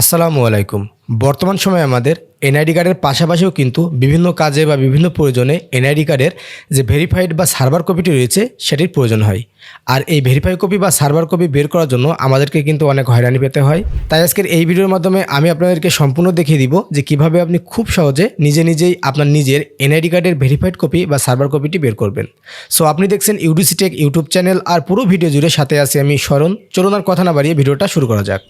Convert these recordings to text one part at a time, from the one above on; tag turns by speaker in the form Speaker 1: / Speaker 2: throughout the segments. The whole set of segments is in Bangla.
Speaker 1: আসসালামু আলাইকুম। বর্তমান সময়ে আমাদের এনআইডি কার্ডের পাশাপাশিও কিন্তু বিভিন্ন কাজে বা বিভিন্ন প্রয়োজনে এনআইডি কার্ডের যে ভেরিফাইড বা সার্ভার কপিটি রয়েছে, সেটির প্রয়োজন হয়। আর এই ভেরিফাই কপি বা সার্ভার কপি বের করার জন্য আমাদেরকে কিন্তু অনেক হয়রানি পেতে হয়। তাই আজকের এই ভিডিওর মাধ্যমে আমি আপনাদেরকে সম্পূর্ণ দেখিয়ে দিব যে কীভাবে আপনি খুব সহজে নিজে নিজেই আপনার নিজের এনআইডি কার্ডের ভেরিফাইড কপি বা সার্ভার কপিটি বের করবেন। সো আপনি দেখছেন ইউডিসি টেক ইউটিউব চ্যানেল আর পুরো ভিডিও জুড়ে সাথে আছি আমি স্মরণ। চলুন আর কথা না বাড়িয়ে ভিডিওটা শুরু করা যাক।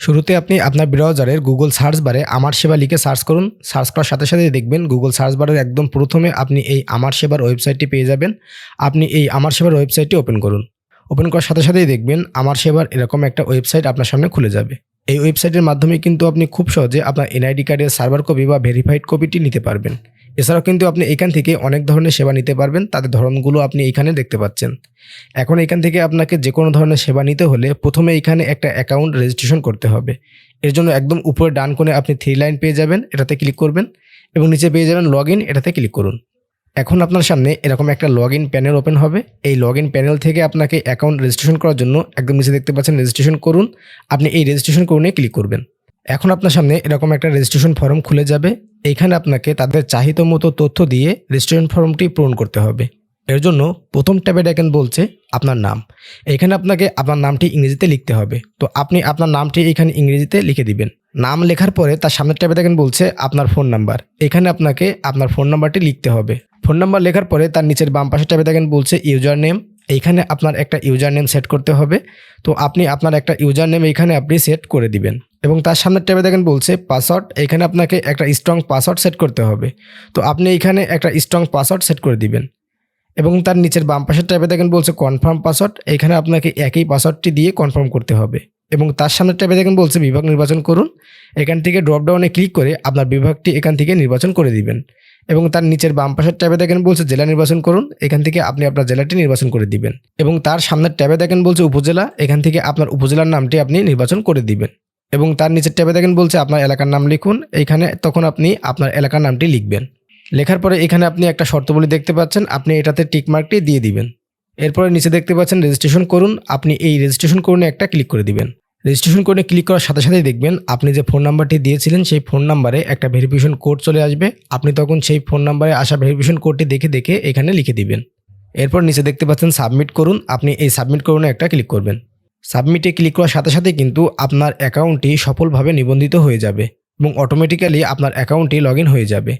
Speaker 1: শুরুতে আপনি আপনার ব্রাউজারের গুগল সার্চ বারে আমার সেবা লিখে সার্চ করুন। সার্চ করার সাথে সাথে দেখবেন গুগল সার্চ বারের একদম প্রথমে আপনি এই আমার সেবার ওয়েবসাইটটি পেয়ে যাবেন। আপনি এই আমার সেবার ওয়েবসাইটটি ওপেন করুন। ওপেন করার সাথে সাথেই দেখবেন আমার সেবার এরকম একটা ওয়েবসাইট আপনার সামনে খুলে যাবে। এই ওয়েবসাইটের মাধ্যমে কিন্তু আপনি খুব সহজে আপনার এনআইডি কার্ডের সার্ভার কপি বা ভেরিফাইড কপিটি নিতে পারবেন। এছাড়াও কিন্তু আপনি এখান থেকে অনেক ধরনের সেবা নিতে পারবেন, তাদের ধরনগুলো আপনি এখানে দেখতে পাচ্ছেন। এখন এখান থেকে আপনাকে যে কোনো ধরনের সেবা নিতে হলে প্রথমে এখানে একটা অ্যাকাউন্ট রেজিস্ট্রেশন করতে হবে। এর জন্য একদম উপরে ডান কোণে আপনি থ্রি লাইন পেয়ে যাবেন, এটাতে ক্লিক করবেন এবং নিচে পেয়ে যাবেন লগ ইন, এটাতে ক্লিক করুন। এখন আপনার সামনে এরকম একটা লগ ইন প্যানেল ওপেন হবে। এই লগ ইন প্যানেল থেকে আপনাকে অ্যাকাউন্ট রেজিস্ট্রেশন করার জন্য একদম নিচে দেখতে পাচ্ছেন রেজিস্ট্রেশন করুন। আপনি এই রেজিস্ট্রেশন করুনে ক্লিক করবেন। এখন আপনার সামনে এরকম একটা রেজিস্ট্রেশন ফর্ম খুলে যাবে। এইখানে আপনাকে তাদের চাহিদা মতো তথ্য দিয়ে রেজিস্ট্রেশন ফর্মটি পূরণ করতে হবে। এর জন্য প্রথম ট্যাবে দেখেন বলছে আপনার নাম। এখানে আপনাকে আপনার নামটি ইংরেজিতে লিখতে হবে। তো আপনি আপনার নামটি এখানে ইংরেজিতে লিখে দিবেন। নাম লেখার পরে তার সামনের ট্যাবে দেখেন বলছে আপনার ফোন নাম্বার এখানে আপনাকে আপনার ফোন নাম্বারটি লিখতে হবে। ফোন নাম্বার লেখার পরে তার নিচের বাম পাশে ট্যাবে দেখেন বলছে ইউজার নেম এইখানে আপনার একটা ইউজার নেম সেট করতে হবে। তো আপনি আপনার একটা ইউজার নেম এইখানে আপনি সেট করে দিবেন। এবং তার সামনের ট্যাবে দেখেন বলছে পাসওয়ার্ড এখানে আপনাকে একটা স্ট্রং পাসওয়ার্ড সেট করতে হবে। তো আপনি এখানে একটা স্ট্রং পাসওয়ার্ড সেট করে দিবেন। এবং তার নিচের বাম পাশের ট্যাবে দেখেন বলছে কনফার্ম পাসওয়ার্ড এখানে আপনাকে একই পাসওয়ার্ডটি দিয়ে কনফার্ম করতে হবে। এবং তার সামনের ট্যাবে দেখেন বলছে বিভাগ নির্বাচন করুন। এখান থেকে ড্রপডাউনে ক্লিক করে আপনার বিভাগটি এখান থেকে নির্বাচন করে দিবেন। এবং তার নিচের বাম পাশের ট্যাবে দেখেন বলছে, জেলা নির্বাচন করুন, এখান থেকে আপনি আপনার জেলাটি নির্বাচন করে দিবেন। এবং তার সামনের ট্যাবে দেখেন বলছে, উপজেলা, এখান থেকে আপনার উপজেলার নামটি আপনি নির্বাচন করে দিবেন। এবং তার নিচের ট্যাবে দেখেন বলছে, আপনার এলাকার নাম লিখুন। এইখানে তখন আপনি আপনার এলাকার নামটি লিখবেন। লেখার পরে এখানে আপনি একটা শর্তবলী দেখতে পাচ্ছেন, আপনি এটাতে টিকমার্কটি দিয়ে দিবেন। এরপরে নিচে দেখতে পাচ্ছেন, রেজিস্ট্রেশন করুন। আপনি এই রেজিস্ট্রেশন করুনে, একটা ক্লিক করে দিবেন। রেজিস্ট্রেশন করে ক্লিক করার সাথে সাথেই দেখবেন আপনি যে ফোন নাম্বারটি দিয়েছিলেন, সেই ফোন নাম্বারে একটা ভেরিফিকেশন কোড চলে আসবে। আপনি তখন সেই ফোন নাম্বারে আসা ভেরিফিকেশন কোডটি দেখে দেখে এখানে লিখে দিবেন। এরপর নিচে দেখতে পাচ্ছেন সাবমিট করুন। আপনি এই সাবমিট করুন একটা ক্লিক করবেন। সাবমিটে ক্লিক করার সাথে সাথে কিন্তু আপনার অ্যাকাউন্টটি সফলভাবে নিবন্ধিত হয়ে যাবে এবং অটোমেটিক্যালি আপনার অ্যাকাউন্টটি লগ হয়ে যাবে।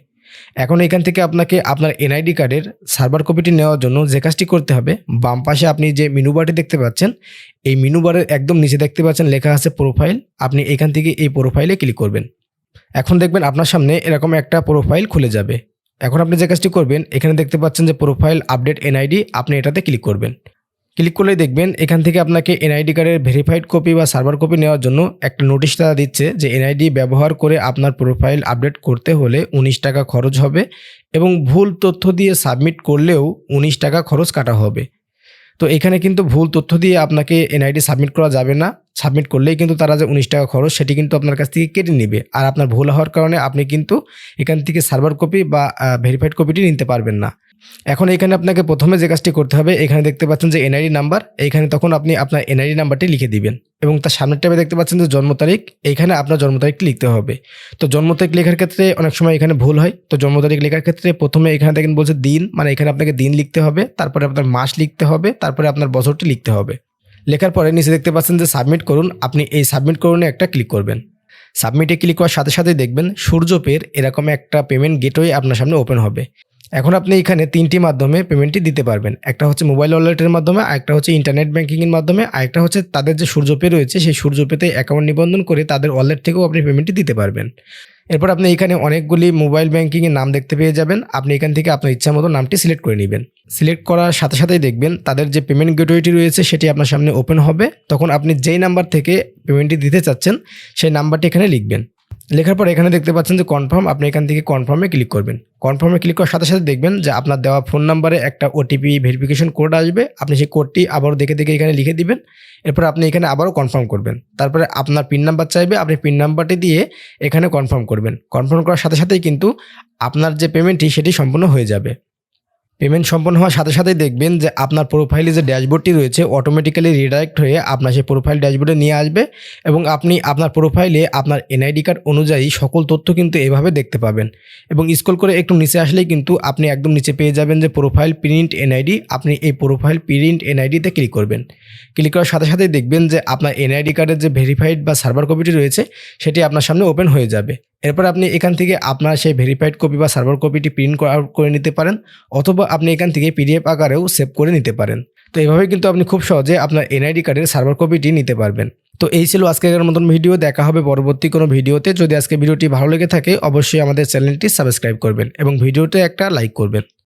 Speaker 1: এখন এখান থেকে আপনাকে আপনার এনআইডি কার্ডের সার্ভার কপিটি নেওয়ার জন্য যে কাজটি করতে হবে, বাম পাশে আপনি যে মেনু বারটি দেখতে পাচ্ছেন, এই মেনু বারের একদম নিচে দেখতে পাচ্ছেন লেখা আছে প্রোফাইল আপনি এখান থেকে এই প্রোফাইলে ক্লিক করবেন। এখন দেখবেন আপনার সামনে এরকম একটা প্রোফাইল খুলে যাবে। এখন আপনি যে কাজটি করবেন, এখানে দেখতে পাচ্ছেন যে প্রোফাইল আপডেট এনআইডি আপনি এটাতে ক্লিক করবেন। ক্লিক করলেই দেখবেন এখান থেকে আপনাকে এনআইডি কার্ডের ভেরিফাইড কপি বা সার্ভার কপি নেওয়ার জন্য একটা নোটিশ তারা দিচ্ছে যে এনআইডি ব্যবহার করে আপনার প্রোফাইল আপডেট করতে হলে উনিশ টাকা খরচ হবে এবং ভুল তথ্য দিয়ে সাবমিট করলেও উনিশ টাকা খরচ কাটা হবে। তো এখানে কিন্তু ভুল তথ্য দিয়ে আপনাকে এনআইডি সাবমিট করা যাবে না। সাবমিট করলেই কিন্তু তারা যে উনিশ টাকা খরচ সেটি কিন্তু আপনার কাছ থেকে কেটে নেবে। আর আপনার ভুল হওয়ার কারণে আপনি কিন্তু এখান থেকে সার্ভার কপি বা ভেরিফাইড কপিটি নিতে পারবেন না। এখন এখানে আপনাকে প্রথমে যে কাজটি করতে হবে, এখানে দেখতে পাচ্ছেন যে এনআইডি নাম্বার এইখানে তখন আপনি আপনার এনআইডি নাম্বারটি লিখে দিবেন এবং তার সামনের ট্যাবে দেখতে পাচ্ছেন যে জন্ম তারিখ এইখানে আপনার জন্ম তারিখটি লিখতে হবে। তো জন্ম তারিখ লেখার ক্ষেত্রে অনেক সময় এখানে ভুল হয়, তো জন্ম তারিখ লেখার ক্ষেত্রে প্রথমে এখানে দেখেন বলছে দিন মানে এখানে আপনাকে দিন লিখতে হবে, তারপরে আপনার মাস লিখতে হবে, তারপরে আপনার বছরটি লিখতে হবে। লেখার পরে নিচে দেখতে পাচ্ছেন যে সাবমিট করুন, আপনি এই সাবমিট করুনে একটা ক্লিক করবেন। সাবমিটে ক্লিক করার সাথে সাথে দেখবেন সূর্যপের এরকম একটা পেমেন্ট গেটওয়ে আপনার সামনে ওপেন হবে। এখন আপনি এখানে তিনটি মাধ্যমে পেমেন্টটি দিতে পারবেন। একটা হচ্ছে মোবাইল ওয়ালেটের মাধ্যমে আরেকটা হচ্ছে ইন্টারনেট ব্যাঙ্কিংয়ের মাধ্যমে আরেকটা হচ্ছে তাদের যে সূর্যপে রয়েছে, সেই সূর্যপেতে অ্যাকাউন্ট নিবন্ধন করে তাদের ওয়ালেট থেকেও আপনি পেমেন্টটি দিতে পারবেন। এরপর আপনি এখানে অনেকগুলি মোবাইল ব্যাঙ্কিংয়ের নাম দেখতে পেয়ে যাবেন। আপনি এখান থেকে আপনার ইচ্ছা মতো নামটি সিলেক্ট করে নেবেন। সিলেক্ট করার সাথে সাথেই দেখবেন তাদের যে পেমেন্ট গেটওয়েটি রয়েছে, সেটি আপনার সামনে ওপেন হবে। তখন আপনি যেই নাম্বার থেকে পেমেন্টটি দিতে চাচ্ছেন, সেই নাম্বারটি এখানে লিখবেন। লেখার পর এখানে দেখতে পাচ্ছেন যে কনফার্ম আপনি এখান থেকে কনফার্মে ক্লিক করবেন। কনফার্মে ক্লিক করার সাথে সাথে দেখবেন যে আপনার দেওয়া ফোন নাম্বারে একটা ওটিপি ভেরিফিকেশন কোড আসবে। আপনি সেই কোডটি আবারও দেখে দেখে এখানে লিখে দিবেন। এরপর আপনি এখানে আবারও কনফার্ম করবেন। তারপরে আপনার পিন নাম্বার চাইবে, আপনি পিন নাম্বারটি দিয়ে এখানে কনফার্ম করবেন। কনফার্ম করার সাথে সাথেই কিন্তু আপনার যে পেমেন্টটি সেটি সম্পূর্ণ হয়ে যাবে। পেমেন্ট সম্পন্ন হওয়ার সাথে সাথেই দেখবেন যে আপনার প্রোফাইলে যে ড্যাশবোর্ডটি রয়েছে অটোমেটিক্যালি রিডাইরেক্ট হয়ে আপনার সেই প্রোফাইল ড্যাশবোর্ডে নিয়ে আসবে এবং আপনি আপনার প্রোফাইলে আপনার এনআইডি কার্ড অনুযায়ী সকল তথ্য কিন্তু এভাবে দেখতে পাবেন। এবং স্ক্রল করে একটু নিচে আসলেই কিন্তু আপনি একদম নিচে পেয়ে যাবেন যে প্রোফাইল প্রিন্ট এনআইডি আপনি এই প্রোফাইল প্রিন্ট এনআইডিতে ক্লিক করবেন। ক্লিক করার সাথে সাথেই দেখবেন যে আপনার এনআইডি কার্ডের যে ভেরিফাইড বা সার্ভার কপিটি রয়েছে, সেটি আপনার সামনে ওপেন হয়ে যাবে। এরপর আপনি এখান থেকে আপনার সেই ভেরিফাইড কপি বা সার্ভার কপিটি প্রিন্ট আউট করে নিতে পারেন, অথবা আপনি এখান থেকে পিডিএফ আকারেও সেভ করে নিতে পারেন। তো এভাবে কিন্তু আপনি খুব সহজে আপনার এনআইডি কার্ডের সার্ভার কপিটি নিতে পারবেন। তো এই ছিল আজকের মতন ভিডিও দেখা হবে পরবর্তী কোনো ভিডিওতে যদি আজকে ভিডিওটি ভালো লেগে থাকে, অবশ্যই আমাদের চ্যানেলটি সাবস্ক্রাইব করবেন এবং ভিডিওতে একটা লাইক করবেন।